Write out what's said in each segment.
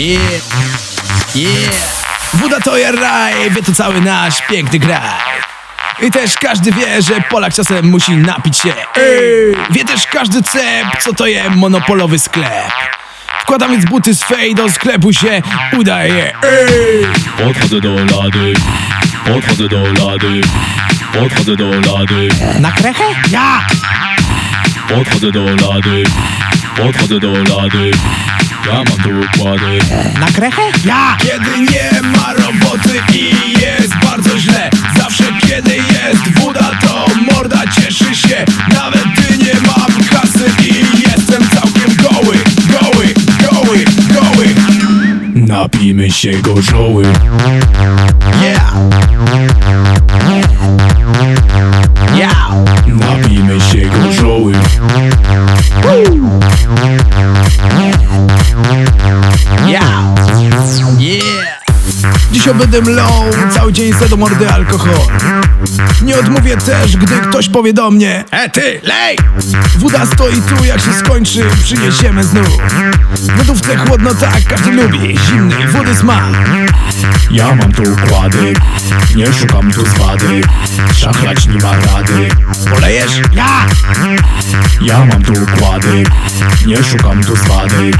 Yeah! Woda to jest raj, wie to cały nasz piękny kraj. I też każdy wie, że Polak czasem musi napić się. Ej! Wie też każdy cep, co to jest monopolowy sklep. Wkładam więc buty swej do sklepu się udaje. Ej! Podchodzę do lady, podchodzę do lady, podchodzę do lady, Na krechę? Ja! podchodzę do lady, podchodzę do lady. Ja mam tu układy, Na krechę? Ja! Kiedy nie ma roboty i jest bardzo źle Zawsze kiedy jest woda to morda cieszy się Nawet gdy nie mam kasy i jestem całkiem goły Goły, goły, goły napijmy się gorzoły. Yeah! Yeah! Będę mlą, cały dzień do mordy alkohol Nie odmówię też, gdy ktoś powie do mnie E ty, lej! Woda stoi tu, jak się skończy, przyniesiemy znów W lodówce chłodno tak, każdy lubi Zimnej wody smak Ja mam tu układy, nie szukam tu zwady. Szachlać nie ma rady. Ja! Mam tu układy, nie szukam tu zwady.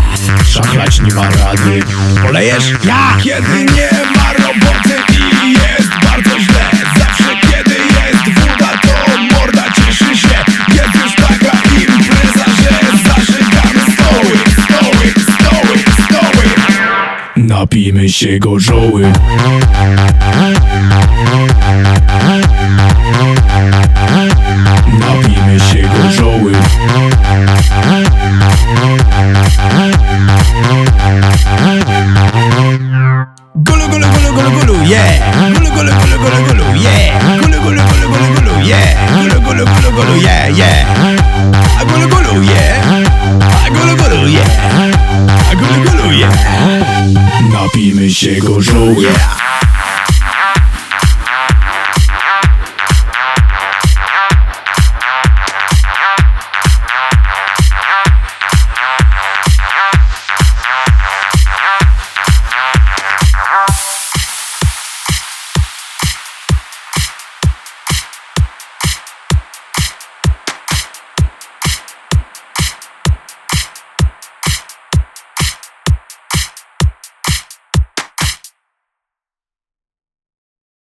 Szachlać nie ma rady. Polejesz? Ja! Kiedy nie ma roboty i jest bardzo źle Zawsze kiedy jest woda, to morda cieszy się Jest już taka impreza, że zażygamy stoły Stoły, stoły, stoły Napijmy się gorzoły. Napijmy Gulu, gulu, gulu, gulu, gulu, yeah Gulu, gulu, gulu, gulu, gulu, yeah Gulu, gulu, gulu, gulu, yeah, yeah A gulu, gulu, yeah A gulu, gulu, yeah A gulu, gulu, yeah Napijmy się gorzoły. Yeah